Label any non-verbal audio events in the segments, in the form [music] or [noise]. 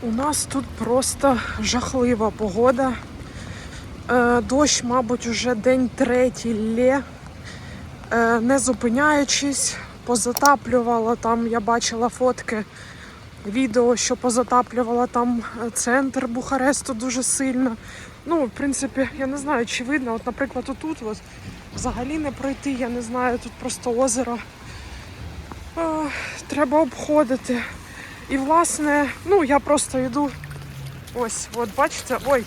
У нас тут просто жахлива погода. Е, Дощ, мабуть, уже день третій лє, Е, не зупиняючись, позатаплювала там, я бачила фотки, відео, що позатаплювала там е, центр Бухаресту дуже сильно. Ну, в принципі, я не знаю, чи видно. От, наприклад, отут от, взагалі не пройти, я не знаю, тут просто озеро. Треба обходити. І власне, ну я просто йду. Ось, от бачите, ой,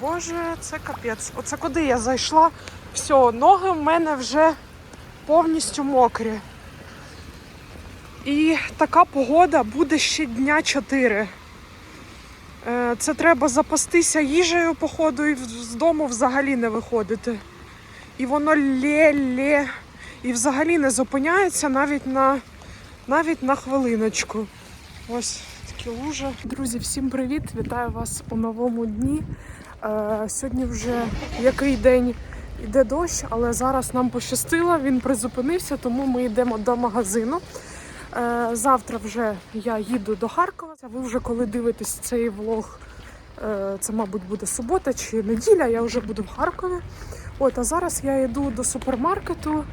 боже, це капець. Оце куди я зайшла? Все, ноги в мене вже повністю мокрі. І така погода буде ще дня 4. Е, Це треба запастися їжею, походу, і з дому взагалі не виходити. І воно лє-лє, і взагалі не зупиняється навіть на, навіть на хвилиночку. Ось такі лужи. Друзі, всім привіт! Вітаю вас у новому дні. Е, сьогодні вже який день йде дощ, але зараз нам пощастило, він призупинився, тому ми йдемо до магазину. Е, завтра вже я їду до Харкова. Ви вже коли дивитесь цей влог, е, це, мабуть, буде субота чи неділя, я вже буду в Харкові. От, а зараз я йду до супермаркету.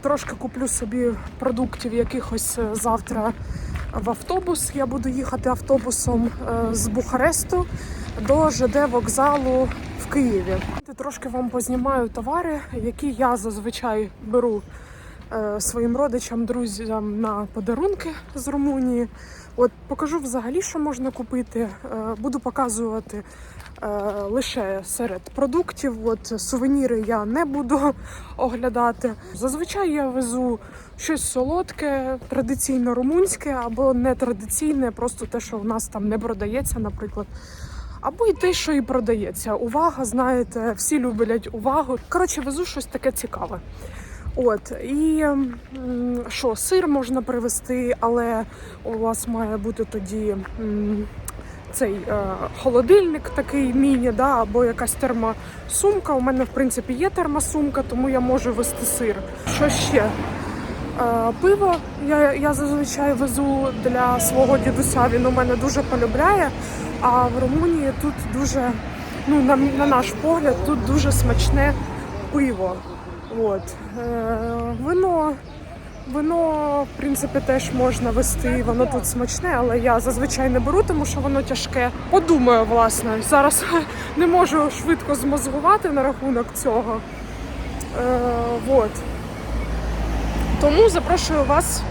Трошки куплю собі продуктів якихось завтра в автобус. Я буду їхати автобусом е, з Бухаресту до ЖД вокзалу в Києві. Трошки вам познімаю товари, які я зазвичай беру е, своїм родичам, друзям на подарунки з Румунії. От покажу взагалі, що можна купити. Е, Буду показувати е, лише серед продуктів. От сувеніри я не буду [laughs] оглядати. Зазвичай я везу щось солодке, традиційно румунське або не традиційне, просто те, що в нас там не продається, наприклад. Або й те, що і продається. Увага, знаєте, всі люблять увагу. Коротше, везу щось таке цікаве. От і що, сир можна привезти, але у вас має бути тоді цей е, холодильник такий міні, да, або якась термосумка. У мене, в принципі, є термосумка, тому я можу вести сир. Що ще? Е, Пиво я, я зазвичай везу для свого дідуся. Він у мене дуже полюбляє. А в Румунії тут дуже, ну на, на наш погляд, тут дуже смачне пиво. От. Е, вино, вино, в принципі, теж можна вести, воно тут смачне, але я зазвичай не беру, тому що воно тяжке. Подумаю, власне. Зараз [laughs] не можу швидко змозгувати на рахунок цього. Е, от. Тому запрошую вас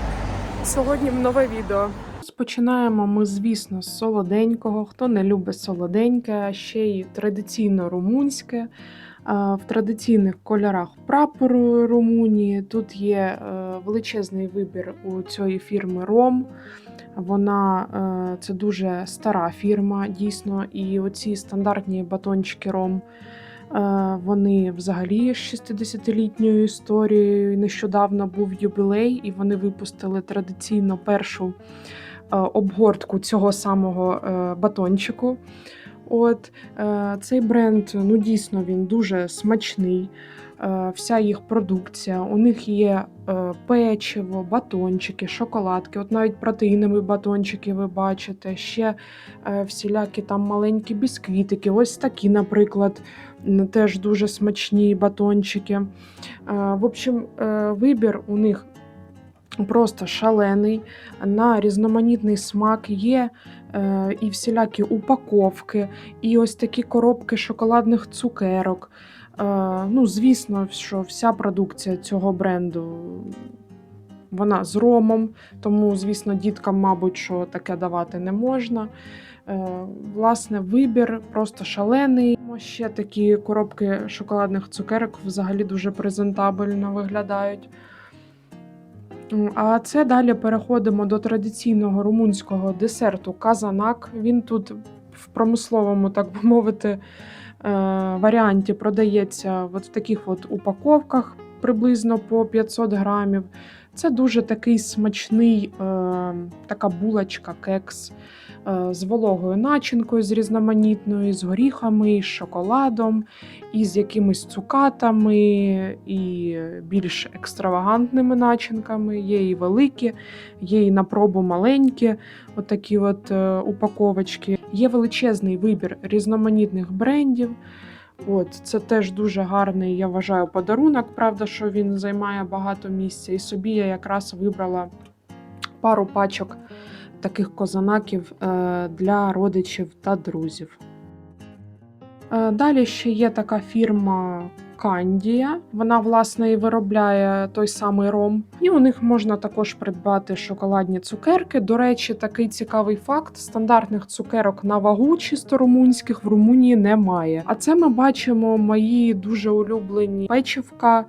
сьогодні в нове відео. Починаємо ми, звісно, з солоденького. Хто не любить солоденьке, а ще й традиційно румунське. В традиційних кольорах прапору Румунії. Тут є е, величезний вибір у цієї фірми Ром. Вона е, це дуже стара фірма, дійсно. І оці стандартні батончики Ром. Е, Вони взагалі з 60-літньою історією. Нещодавно був юбілей, і вони випустили традиційно першу обгортку цього самого батончику. От е, цей бренд, ну дійсно він дуже смачний. Е, Вся їх продукція. У них є е, печиво, батончики, шоколадки. От навіть протеїнові батончики ви бачите. Ще всілякі там маленькі бісквітики. Ось такі, наприклад, теж дуже смачні батончики. В общем, вибір у них просто шалений, на різноманітний смак є і всілякі упаковки, і ось такі коробки шоколадних цукерок. Е, ну, звісно, що вся продукція цього бренду. Вона з ромом, тому, звісно, діткам, мабуть, що таке давати не можна. Е, власне, вибір просто шалений. Ще такі коробки шоколадних цукерок взагалі дуже презентабельно виглядають. А це далі переходимо до традиційного румунського десерту казанак. Він тут в промисловому, так би мовити, е, варіанті продається от в таких от упаковках приблизно по 500 грамів. Це дуже такий смачний, е, така булочка, кекс е, з вологою начинкою, з різноманітною, з горіхами, з шоколадом, і з якимись цукатами, і більш екстравагантними начинками. Є і великі, є і на пробу маленькі, отакі от е, упаковочки. Є величезний вибір різноманітних брендів. От, це теж дуже гарний, я вважаю, подарунок. Правда, що він займає багато місця. І собі я якраз вибрала пару пачок таких козанаків е, для родичів та друзів. Е, Далі ще є така фірма Кандія. Вона, власне, і виробляє той самий ром. І у них можна також придбати шоколадні цукерки. До речі, такий цікавий факт: стандартних цукерок на вагу чисто румунських в Румунії немає. А це ми бачимо мої дуже улюблені печивка.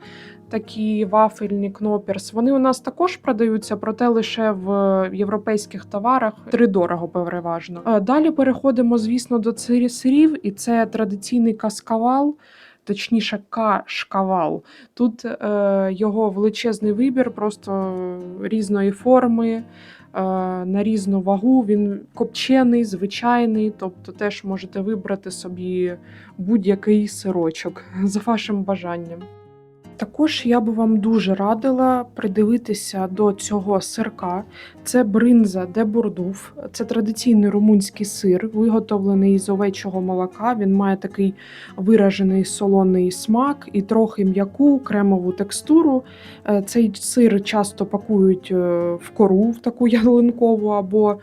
Такі вафельні кноперс. Вони у нас також продаються, проте лише в європейських товарах дорого переважно. Е, Далі переходимо, звісно, до сирів, і це традиційний каскавал, точніше, кашкавал. Тут е, його величезний вибір, просто різної форми. е, На різну вагу він копчений, звичайний, тобто теж можете вибрати собі будь-який сирочок [laughs] за вашим бажанням. Також я би вам дуже радила придивитися до цього сирка. Це бринза де бурдуф. Це традиційний румунський сир, виготовлений з овечого молока. Він має такий виражений солоний смак і трохи м'яку кремову текстуру. Е, Цей сир часто пакують е, в кору, в таку [laughs] ялинкову або е,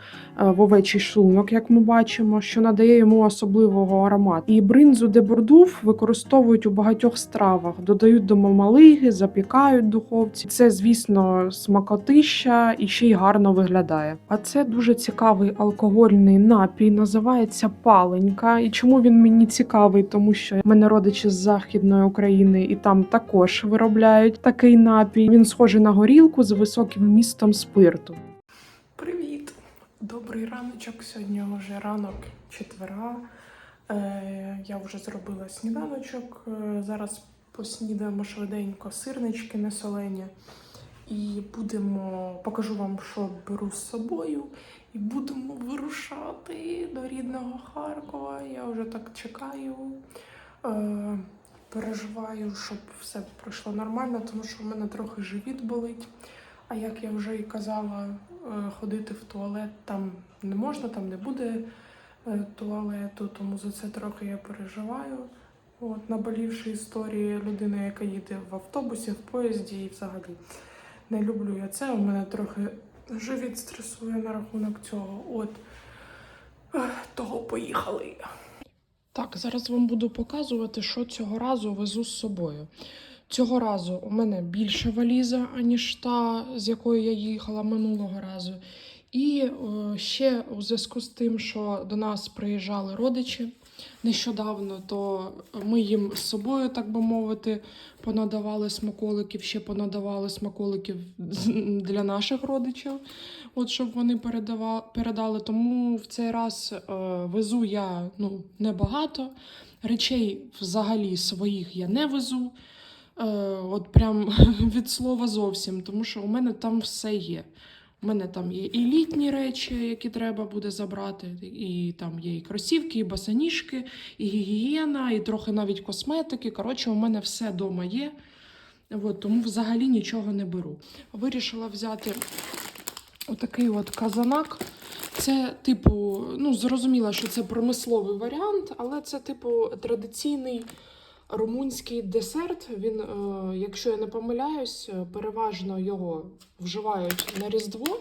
в овечий шлунок, як ми бачимо, що надає йому особливого аромату. І бринзу де бурдуф використовують у багатьох стравах, додають до мамалиги, запікають в духовці. Це, звісно, смакотища і ще й гарно виглядає. А це дуже цікавий алкогольний напій, називається паленька. І чому він мені цікавий? Тому що мене родичі з західної України, і там також виробляють такий напій. Він схожий на горілку з високим вмістом спирту. Привіт! Добрий раночок. Сьогодні вже ранок четверга. Е, я вже зробила сніданочок. Е, зараз поснідаємо швиденько сирнички несолені. І будемо, покажу вам, що беру з собою. І будемо вирушати до рідного Харкова. Я вже так чекаю. Е, переживаю, щоб все пройшло нормально, тому що в мене трохи живіт болить. А як я вже і казала, е, ходити в туалет там не можна, там не буде е, туалету, тому за це трохи я переживаю. От, наболівши історії людини, яка їде в автобусі, в поїзді і взагалі не люблю я це. У мене трохи живіт стресує на рахунок цього. От того поїхали. Так, зараз вам буду показувати, що цього разу везу з собою. Цього разу у мене більша валіза, аніж та, з якою я їхала минулого разу. І е, ще у зв'язку з тим, що до нас приїжджали родичі нещодавно, то ми їм з собою, так би мовити, понадавали смаколиків, ще понадавали смаколиків для наших родичів, от щоб вони передали. Тому в цей раз е, везу я ну, небагато. Речей взагалі своїх я не везу. Е, от прям [laughs] від слова зовсім, тому що у мене там все є. У мене там є і літні речі, які треба буде забрати, і там є і кросівки, і басаніжки, і гігієна, і трохи навіть косметики. Коротше, у мене все вдома є. От, тому взагалі нічого не беру. Вирішила взяти отакий от казанак. Це, типу, ну, зрозуміло, що це промисловий варіант, але це, типу, традиційний румунський десерт. Він, е, якщо я не помиляюсь, е, переважно його вживають на Різдво,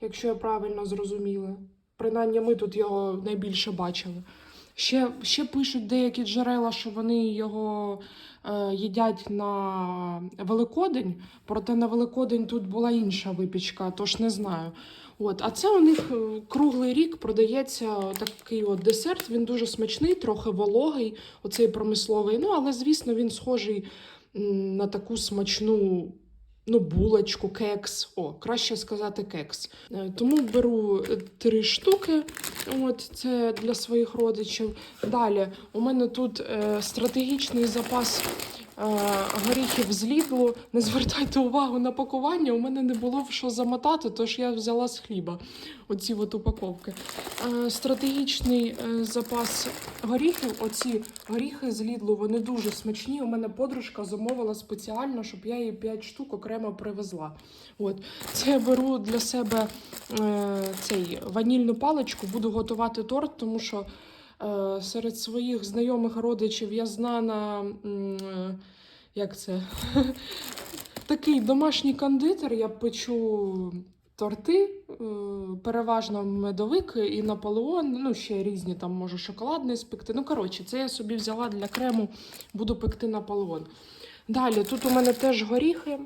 якщо я правильно зрозуміла. Принаймні, ми тут його найбільше бачили. Ще, ще пишуть деякі джерела, що вони його е, їдять на Великодень, проте на Великодень тут була інша випічка, тож не знаю. От, а це у них е, круглий рік продається такий от десерт. Він дуже смачний, трохи вологий, оцей промисловий. Ну, але, звісно, він схожий на таку смачну ну, булочку, кекс. О, краще сказати кекс. Е, Тому беру е, три штуки. От це для своїх родичів. Далі у мене тут стратегічний запас горіхів з Лідлу. Не звертайте увагу на пакування. У мене не було в що замотати, тож я взяла з хліба оці от упаковки. Е, стратегічний е, запас горіхів. Оці горіхи з Лідлу, вони дуже смачні. У мене подружка замовила спеціально, щоб я їй 5 штук окремо привезла. От. Це я беру для себе е, цей ванільну паличку, буду готувати торт, тому що е, серед своїх знайомих родичів я знана. е, Як це? [laughs] Такий домашній кондитер. Я печу торти, е, переважно медовик і Наполеон, ну ще різні там можу шоколадний спекти. Ну, коротше, це я собі взяла для крему, буду пекти Наполеон. Далі, тут у мене теж горіхи.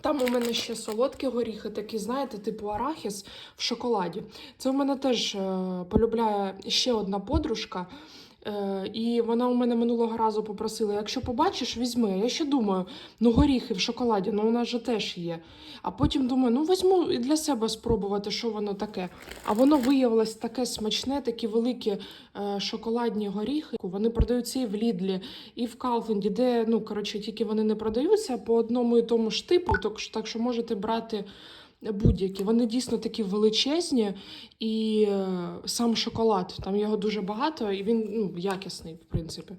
Там у мене ще солодкі горіхи, такі, знаєте, типу арахіс в шоколаді. Це у мене теж е, полюбляє ще одна подружка. Е, і вона у мене минулого разу попросила: якщо побачиш, візьми. Я ще думаю, ну горіхи в шоколаді, ну у нас же теж є. А потім думаю, ну візьму і для себе спробувати, що воно таке. А воно виявилось таке смачне, такі великі е, шоколадні горіхи. Вони продаються і в Лідлі, і в Калфенді, де ну коротше, тільки вони не продаються по одному і тому ж типу, так що можете брати. Будь-які, вони дійсно такі величезні, і е, сам шоколад, там його дуже багато, і він ну, якісний, в принципі.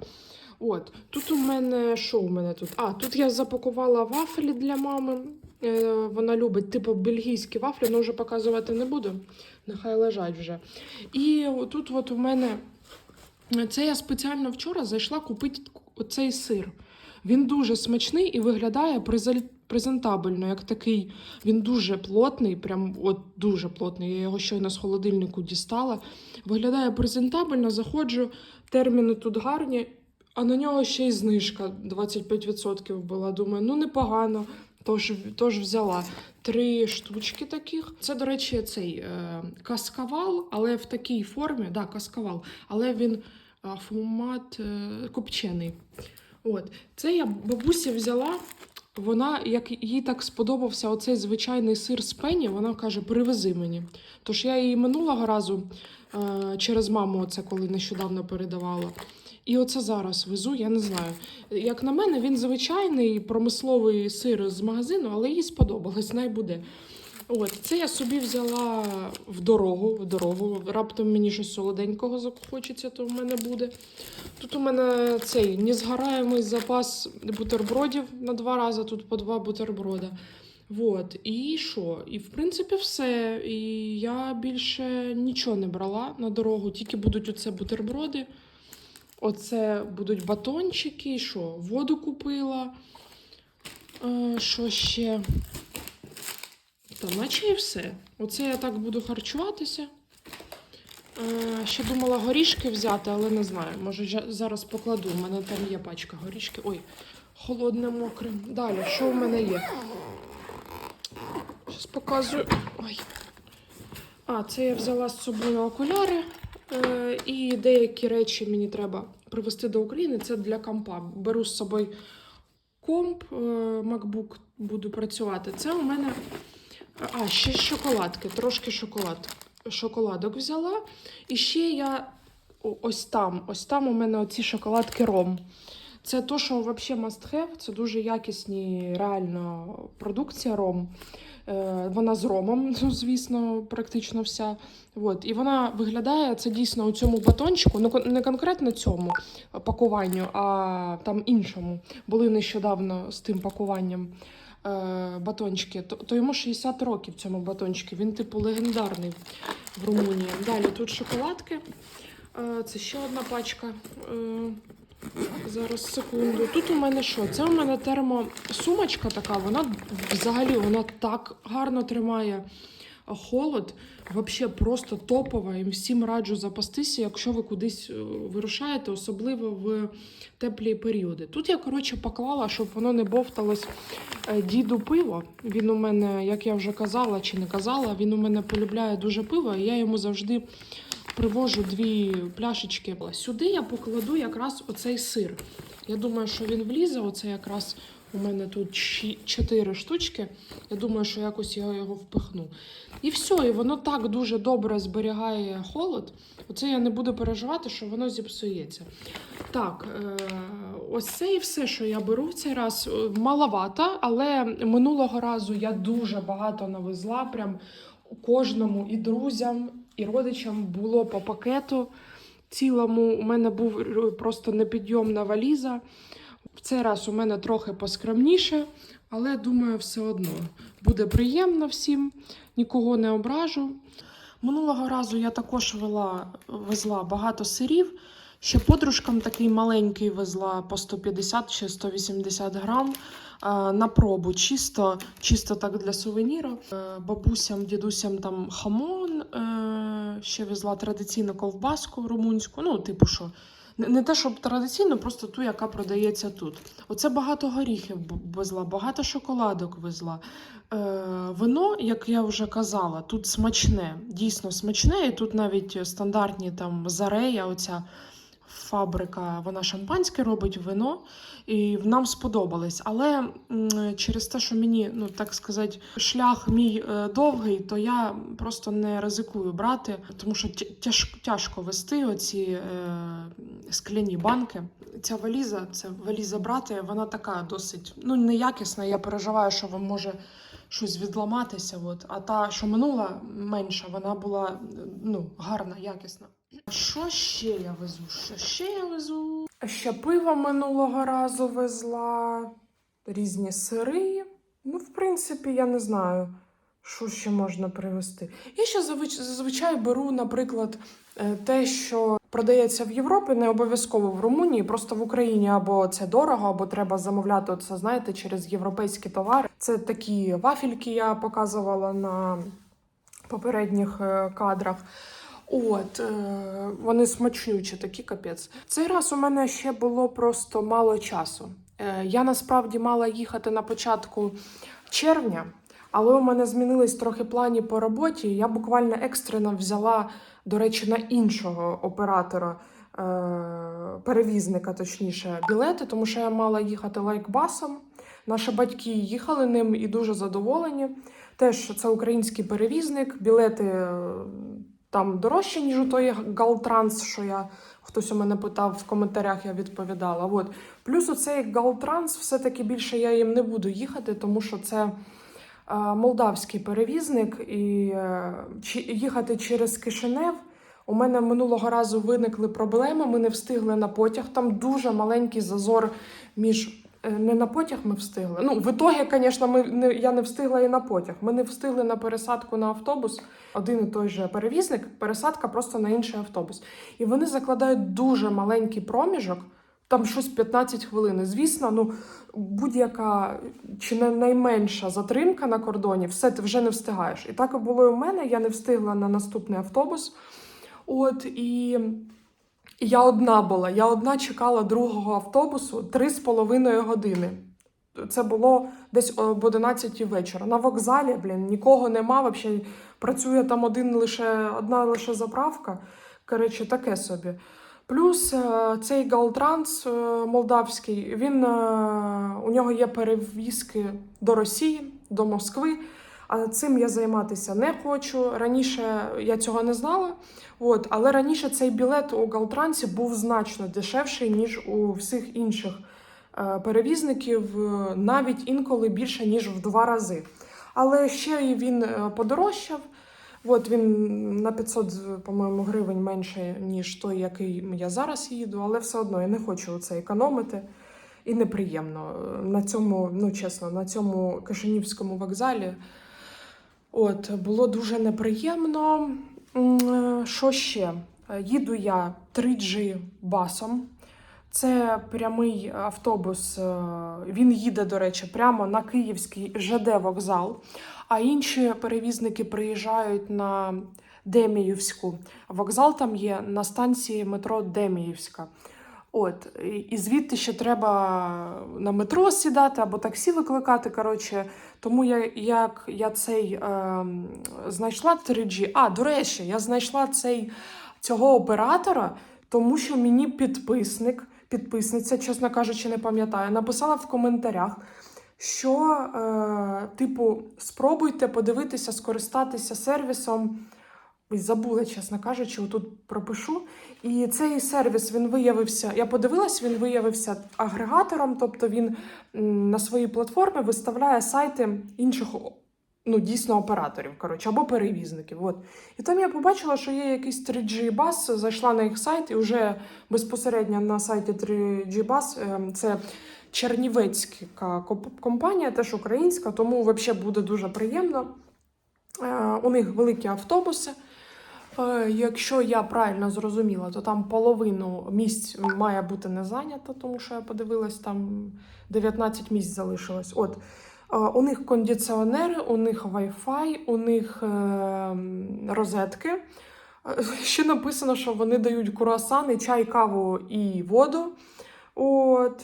От, тут у мене що у мене тут? А, тут я запакувала вафлі для мами. Е, вона любить, типу, бельгійські вафлі, але вже показувати не буду. Нехай лежать вже. І тут от у мене це я спеціально вчора зайшла купити оцей сир. Він дуже смачний і виглядає презентабельно, як такий. Він дуже плотний, прям от дуже плотний. Я його щойно з холодильнику дістала. Виглядає презентабельно, заходжу, терміни тут гарні, а на нього ще й знижка 25% була. Думаю, ну непогано. Тож, тож взяла три штучки таких. Це, до речі, цей е, каскавал, але в такій формі, да, каскавал, але він е, фумат е, копчений. От. Це я бабусі взяла. Вона, як їй так сподобався оцей звичайний сир з пені, вона каже: привези мені. Тож я її минулого разу е, через маму, оце коли нещодавно передавала. І оце зараз везу, я не знаю. Як на мене, він звичайний промисловий сир з магазину, але їй сподобалось, най буде. От, це я собі взяла в дорогу, в дорогу. Раптом мені щось солоденького захочеться, то в мене буде. Тут у мене цей незгораємий запас бутербродів на два рази, тут по два бутерброда. Вот. І що? І в принципі все. І я більше нічого не брала на дорогу, тільки будуть оце бутерброди. Оце будуть батончики. І що? Воду купила. Е, що ще? Та наче і все. Оце я так буду харчуватися. Е, ще думала горішки взяти, але не знаю. Може, зараз покладу. У мене там є пачка горішки. Ой, холодне мокре. Далі, що в мене є? Зараз показую. Ой. А, це я взяла з собою окуляри. Е, і деякі речі мені треба привезти до України. Це для компа. Беру з собою комп, е, MacBook буду працювати. Це у мене. А, ще шоколадки, трошки шоколад. Шоколадок взяла. І ще я ось там, ось там у мене оці шоколадки ром. Це то, що взагалі must have, це дуже якісні, реально продукція ром. Е, вона з ромом, [laughs] звісно, практично вся. От. І вона виглядає це дійсно у цьому батончику, ну не конкретно цьому пакуванню, а там іншому. Були нещодавно з тим пакуванням батончики. То, то йому 60 років цьому батончику. Він, типу, легендарний в Румунії. Далі тут шоколадки. Е, це ще одна пачка. Е, Зараз секунду. Тут у мене що? Це у мене термосумочка така. Вона взагалі вона так гарно тримає холод. Взагалі просто топова. І всім раджу запастися, якщо ви кудись е, вирушаєте, особливо в теплі періоди. Тут я, коротше, поклала, щоб воно не бовталось е, діду пиво. Він у мене, як я вже казала чи не казала, він у мене полюбляє дуже пиво, і я йому завжди привожу дві пляшечки. Сюди я покладу якраз оцей сир. Я думаю, що він влізе, оце якраз У мене тут чотири штучки. Я думаю, що якось я його впихну. І все, і воно так дуже добре зберігає холод. Оце я не буду переживати, що воно зіпсується. Так, е, ось це і все, що я беру в цей раз. Е, Маловато, але минулого разу я дуже багато навезла. Прям кожному і друзям, і родичам було по пакету цілому. У мене був просто непідйомна валіза. В цей раз у мене трохи поскромніше, але думаю, все одно буде приємно всім, нікого не ображу. Минулого разу я також вела, везла багато сирів. Ще подружкам такий маленький везла по 150 чи 180 грам на пробу, чисто, чисто так для сувеніру. Е, Бабусям, дідусям там хамон, е, ще везла традиційну ковбаску румунську. Ну, типу, що не, те, щоб традиційно, просто ту, яка продається тут. Оце багато горіхів везла, багато шоколадок везла. Е, вино, як я вже казала, тут смачне, дійсно смачне. І тут навіть стандартні там зарея, оця фабрика, вона шампанське робить вино, і нам сподобалось. Але через те, що мені, ну так сказати, шлях мій е, довгий, то я просто не ризикую брати, тому що тя- тяж, тяжко вести оці е, скляні банки. Ця валіза, це валіза брати, вона така досить ну, неякісна. Я переживаю, що вам може щось відламатися. От. А та, що минула менша, вона була ну, гарна, якісна. Що ще я везу? Що ще я везу? Ще пиво минулого разу везла, різні сири. Ну, в принципі, я не знаю, що ще можна привезти. Я ще зазвичай беру, наприклад, е, те, що продається в Європі, не обов'язково в Румунії, просто в Україні або це дорого, або треба замовляти це, знаєте, через європейські товари. Це такі вафельки я показувала на попередніх е, кадрах. От, е, вони смачнючі, такі капець. Цей раз у мене ще було просто мало часу. Е, я насправді мала їхати на початку червня, але у мене змінились трохи плані по роботі. Я буквально екстрено взяла, до речі, на іншого оператора. е, Перевізника, точніше, білети, тому що я мала їхати лайкбасом. Наші батьки їхали ним і дуже задоволені. Теж це український перевізник, білети там дорожче, ніж у той Галтранс, що я хтось у мене питав в коментарях, я відповідала. От. Плюс оцей Галтранс, все-таки більше я їм не буду їхати, тому що це е, молдавський перевізник, і е, їхати через Кишинев. У мене минулого разу виникли проблеми. Ми не встигли на потяг. Там дуже маленький зазор між. Е, Не на потяг ми встигли. Ну, в ітогі, звісно, ми не я не встигла і на потяг. Ми не встигли на пересадку на автобус. Один і той же перевізник, пересадка просто на інший автобус. І вони закладають дуже маленький проміжок, там щось 15 хвилин. Звісно, ну будь-яка чи не найменша затримка на кордоні, все ти вже не встигаєш. І так і було і у мене. Я не встигла на наступний автобус. От і я одна була. Я одна чекала другого автобусу три з половиною години. Це було десь об 11 вечора. На вокзалі, блін, нікого нема. Взагалі працює там один лише одна лише заправка. Коротше, таке собі. Плюс е, цей Галтранс е, молдавський, він е, у нього є перевізки до Росії, до Москви. А цим я займатися не хочу. Раніше я цього не знала. От, але раніше цей білет у Галтрансі був значно дешевший, ніж у всіх інших е, перевізників, е, навіть інколи більше, ніж в два рази. Але ще й він е, подорожчав. От він на 500, по-моєму, гривень менше, ніж той, який я зараз їду, але все одно я не хочу це економити. І неприємно. На цьому, ну чесно, на цьому Кишинівському вокзалі. От, було дуже неприємно. Е, Що ще? Е, Їду я 3G басом. Це прямий автобус. е, Він їде, до речі, прямо на Київський ЖД вокзал. А інші перевізники приїжджають на Деміївську. Вокзал там є на станції метро Деміївська. От, і- звідти ще треба на метро сідати або таксі викликати. Коротше, тому я як я цей е, знайшла 3G. А, до речі, я знайшла цей цього оператора, тому що мені підписник підписниця, чесно кажучи, не пам'ятаю, написала в коментарях, що, е, типу, спробуйте подивитися, скористатися сервісом. Забула, чесно кажучи, отут пропишу. І цей сервіс він виявився. Я подивилась, він виявився агрегатором, тобто він на своїй платформі виставляє сайти інших ну, дійсно операторів, коротше, або перевізників. От. І там я побачила, що є якийсь 3G Bus, зайшла на їх сайт і вже безпосередньо на сайті 3G Bus, е, це чернівецька компанія, теж українська, тому взагалі буде дуже приємно. Е, У них великі автобуси. Е, Якщо я правильно зрозуміла, то там половину місць має бути не зайнято, тому що я подивилась, там 19 місць залишилось. От е, у них кондиціонери, у них Wi-Fi, у них е, розетки. Ще написано, що вони дають круасани, чай, каву і воду. От,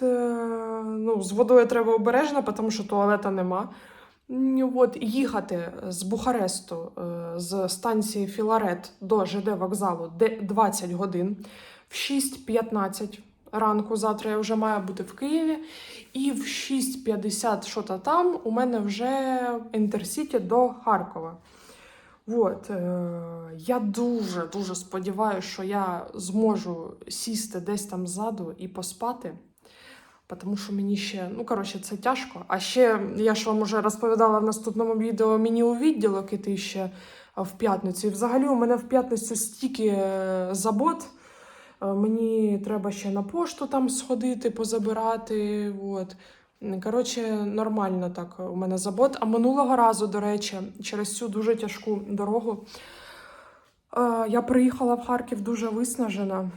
ну, з водою треба обережно, тому що туалета нема. От, їхати з Бухаресту е, з станції Філарет до ЖД вокзалу 20 годин в 6.15 ранку. Завтра я вже маю бути в Києві. І в 6.50 що то там у мене вже інтерсіті до Харкова. От, е, я дуже дуже сподіваюся, що я зможу сісти десь там ззаду і поспати. Тому що мені ще, ну коротше, це тяжко. А ще я ж вам вже розповідала в наступному відео мені у відділок іти ще в п'ятницю. І взагалі у мене в п'ятницю стільки е, забот. Е, Мені треба ще на пошту там сходити, позабирати. От. Коротше, нормально так у мене забот. А минулого разу, до речі, через цю дуже тяжку дорогу е, я приїхала в Харків дуже виснажена.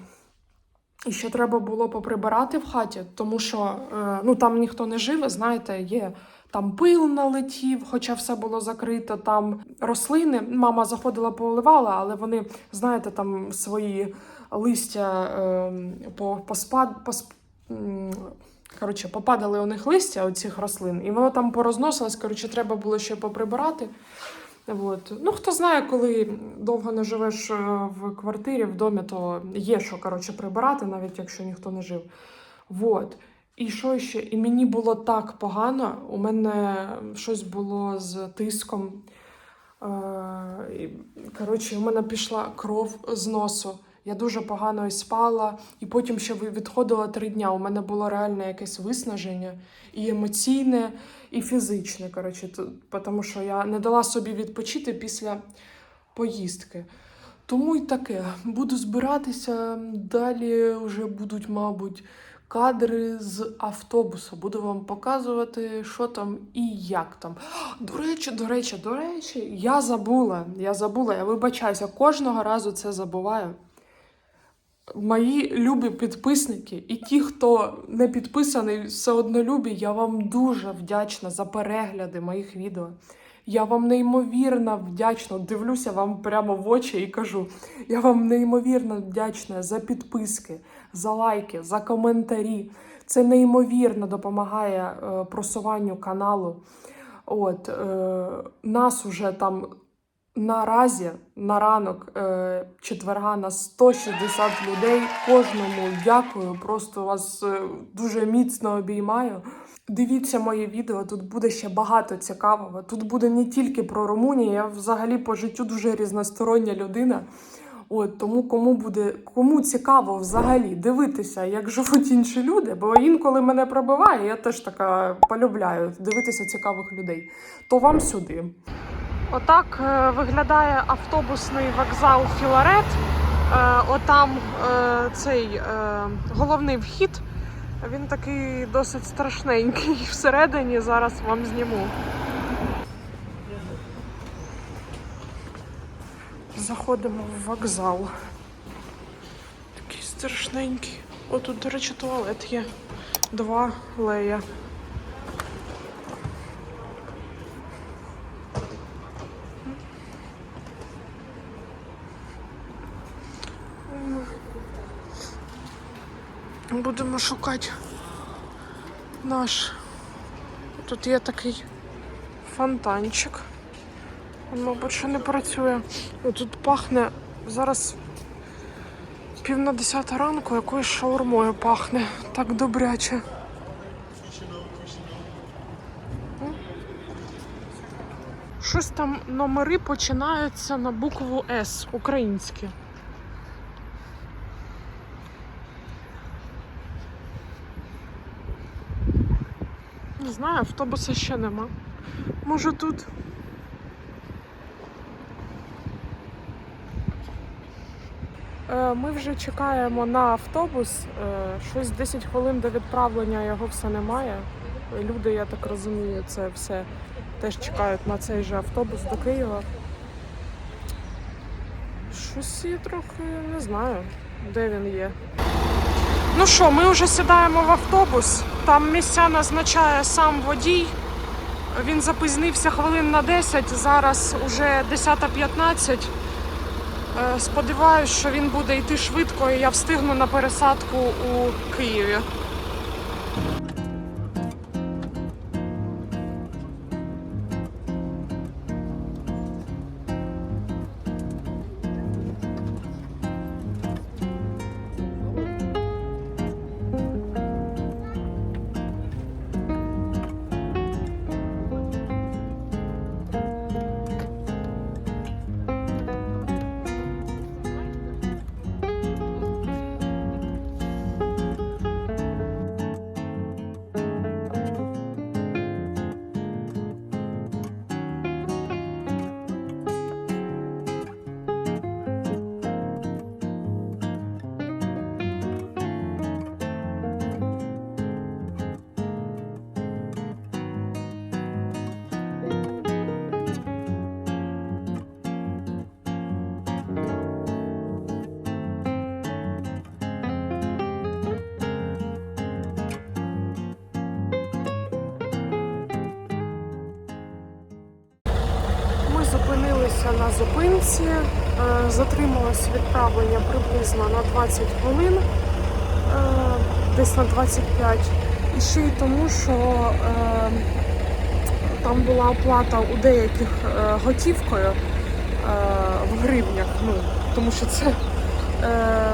І ще треба було поприбирати в хаті, тому що е, ну, там ніхто не живе, знаєте, є там пил налетів, хоча все було закрито, там рослини. Мама заходила, поливала, але вони, знаєте, там свої листя е, по, поспад, посп, коротше, попадали у них листя у цих рослин, і воно там порозносилось. Коротше, треба було ще поприбирати. От. Ну, хто знає, коли довго не живеш е, в квартирі, в домі, то є що коротше, прибирати, навіть якщо ніхто не жив. От. І що ще? І мені було так погано. У мене щось було з тиском. Е, коротше, у мене пішла кров з носу. Я дуже погано і спала, і потім ще відходила три дня. У мене було реальне якесь виснаження, і емоційне, і фізичне. Коротше, тому що я не дала собі відпочити після поїздки. Тому й таке. Буду збиратися. Далі вже будуть, мабуть, кадри з автобуса. Буду вам показувати, що там і як там. До речі, до речі, до речі, я забула. Я забула, я вибачаюся, кожного разу це забуваю. Мої любі підписники і ті, хто не підписаний, все одно любі, я вам дуже вдячна за перегляди моїх відео. Я вам неймовірно вдячна. Дивлюся вам прямо в очі і кажу: я вам неймовірно вдячна за підписки, за лайки, за коментарі. Це неймовірно допомагає е, просуванню каналу. От, е, нас уже там наразі на ранок е, четверга на 160 людей. Кожному дякую. Просто вас е, дуже міцно обіймаю. Дивіться моє відео, тут буде ще багато цікавого. Тут буде не тільки про Румунію, я взагалі по життю дуже різностороння людина. От тому кому буде кому цікаво взагалі дивитися, як живуть інші люди, бо інколи мене пробиває, я теж така полюбляю дивитися цікавих людей. То вам сюди. Отак е, виглядає автобусний вокзал Філарет. Е, Отам е, цей головний вхід. Він такий досить страшненький [laughs] всередині. Зараз вам зніму. Заходимо в вокзал. Такий страшненький. О, до речі, туалет є. Два лея. Будемо шукати наш. Тут є такий фонтанчик. Він, мабуть, ще не працює. Тут пахне зараз. Пів на десята ранку якоюсь шаурмою пахне. Так добряче. Щось там номери починаються на букву С українські. Знаю, автобуса ще нема. Може тут. Е, Ми вже чекаємо на автобус. Е, Щось 10 хвилин до відправлення його все немає. Люди, я так розумію, це все теж чекають на цей же автобус до Києва. Щось я трохи не знаю, де він є. Ну що, ми вже сідаємо в автобус. Там місця назначає сам водій. Він запізнився хвилин на 10, зараз уже 10.15. Е, Сподіваюсь, що він буде йти швидко і я встигну на пересадку у Києві. Зупинці. Е, Затрималось відправлення приблизно на 20 хвилин, е, десь на 25. І ще й тому, що е, там була оплата у деяких готівкою в гривнях, ну, тому що це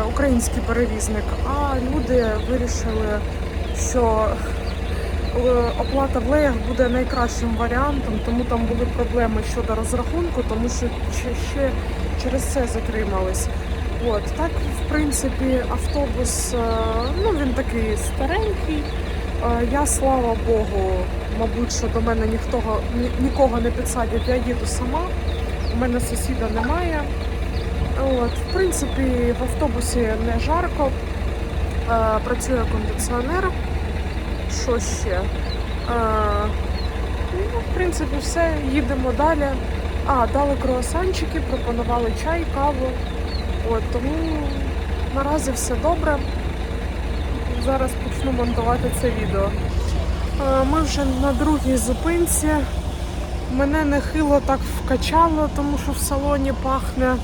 український перевізник. А люди вирішили, що оплата в леях буде найкращим варіантом, тому там були проблеми щодо розрахунку, тому що ще, через це затримались. От так, в принципі, автобус, е, ну він такий старенький. Е, Я, слава Богу, мабуть, що до мене ніхто ні- нікого не підсадять, я їду сама. У мене сусіда немає. От, в принципі, в автобусі не жарко, е, працює кондиціонер. Що ще? Е, ну, в принципі, все, їдемо далі. А, дали круасанчики, пропонували чай, каву. От, тому наразі все добре. Зараз почну монтувати це відео. Ми вже на другій зупинці. Мене нехило так вкачало, тому що в салоні пахне е,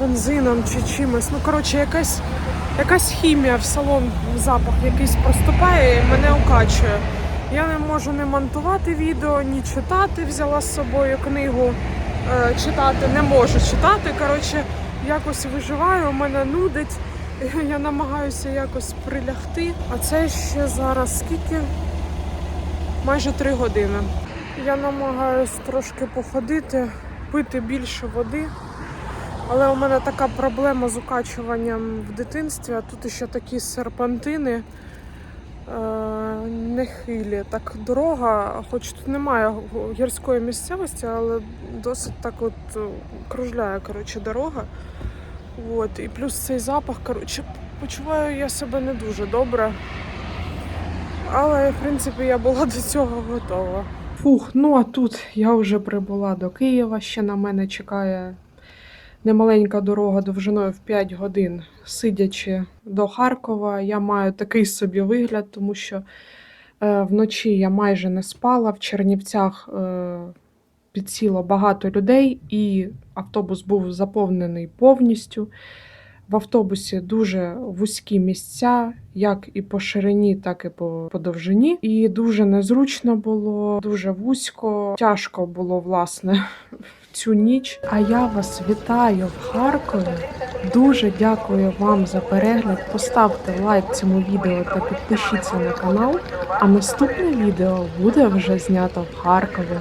бензином чи чимось. Ну, коротше, якась, якась хімія в салон, запах якийсь проступає і мене укачує. Я не можу не монтувати відео, ні читати. Взяла з собою книгу. Е, читати не можу читати. Коротше, якось виживаю, мене нудить. [laughs] Я намагаюся якось прилягти. А це ще зараз скільки? Майже три години. Я намагаюсь трошки походити, пити більше води. Але у мене така проблема з укачуванням в дитинстві, а тут ще такі серпантини е, нехилі. Так дорога, хоч тут немає гірської місцевості, але досить так от е, кружляє коротше, дорога. От, і плюс цей запах, коротше, почуваю я себе не дуже добре. Але, в принципі, я була [laughs] до цього готова. Фух, ну а тут я вже прибула до Києва. Ще на мене чекає немаленька дорога довжиною в 5 годин. Сидячи до Харкова, я маю такий собі вигляд, тому що е, вночі я майже не спала. В Чернівцях е, підсіло багато людей, і автобус був заповнений повністю. В автобусі дуже вузькі місця, як і по ширині, так і по, довжині. І дуже незручно було, дуже вузько. Тяжко було, власне, цю ніч. А я вас вітаю в Харкові Дуже дякую вам за перегляд. Поставте лайк цьому відео та підпишіться на канал. А наступне відео буде вже знято в Харкові.